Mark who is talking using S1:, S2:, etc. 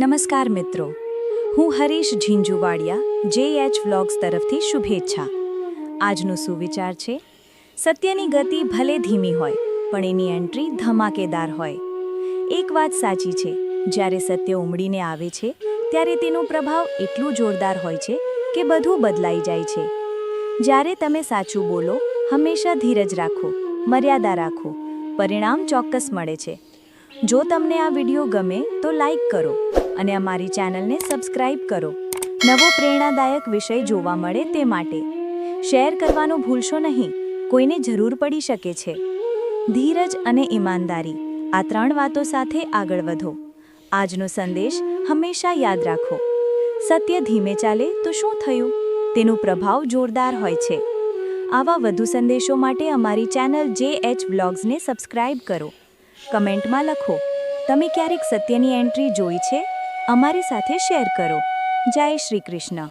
S1: નમસ્કાર મિત્રો. હું હરીશ ઝીંઝુવાડિયા જે એચ વ્લોગ્સ તરફથી શુભેચ્છા. આજનો સુવિચાર છે, સત્યની ગતિ ભલે ધીમી હોય, પણ એની એન્ટ્રી ધમાકેદાર હોય. એક વાત સાચી છે, જ્યારે સત્ય ઉમડીને આવે છે, ત્યારે તેનો પ્રભાવ એટલું જોરદાર હોય છે કે બધું બદલાઈ જાય છે. જ્યારે તમે સાચું બોલો, હંમેશા ધીરજ રાખો, મર્યાદા રાખો, પરિણામ ચોક્કસ મળે છે. જો તમને આ વીડિયો ગમે તો લાઈક કરો અને અમારી ચેનલને સબસ્ક્રાઇબ કરો. નવો પ્રેરણાદાયક વિષય જોવા મળે તે માટે શેર કરવાનું ભૂલશો નહીં. કોઈને જરૂર પડી શકે છે. ધીરજ અને ઈમાનદારી. આ ત્રણ વાતો સાથે આગળ વધો. આજનો સંદેશ હંમેશા યાદ રાખો. સત્ય ધીમે ચાલે તો શું થયું? તેનો પ્રભાવ જોરદાર હોય છે. આવા વધુ સંદેશો માટે અમારી ચેનલ જે એચ વ્લોગ્સને સબસ્ક્રાઇબ કરો. કમેન્ટમાં લખો, તમે ક્યારેક સત્યની એન્ટ્રી જોઈ છે? અમારી સાથે શેર કરો. જય શ્રી કૃષ્ણ.